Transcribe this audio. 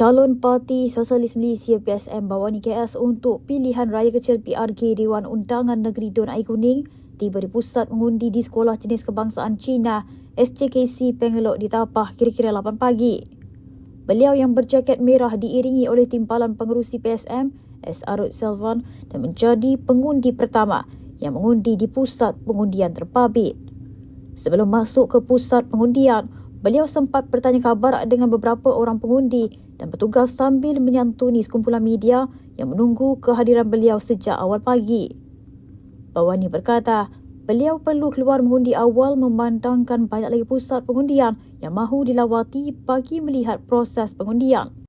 Calon Parti Sosialis Malaysia PSM Bawani KS untuk pilihan raya kecil PRK Dewan Undangan Negeri Dun Air Kuning tiba di pusat mengundi di Sekolah Jenis Kebangsaan Cina SJKC Pengelok di Tapah kira-kira 8 pagi. Beliau yang berjaket merah diiringi oleh timbalan pengerusi PSM S. Arut Selvan dan menjadi pengundi pertama yang mengundi di pusat pengundian terpabit. Sebelum masuk ke pusat pengundian, beliau sempat bertanya khabar dengan beberapa orang pengundi dan petugas sambil menyantuni sekumpulan media yang menunggu kehadiran beliau sejak awal pagi. Bawani berkata, beliau perlu keluar mengundi awal memandangkan banyak lagi pusat pengundian yang mahu dilawati bagi melihat proses pengundian.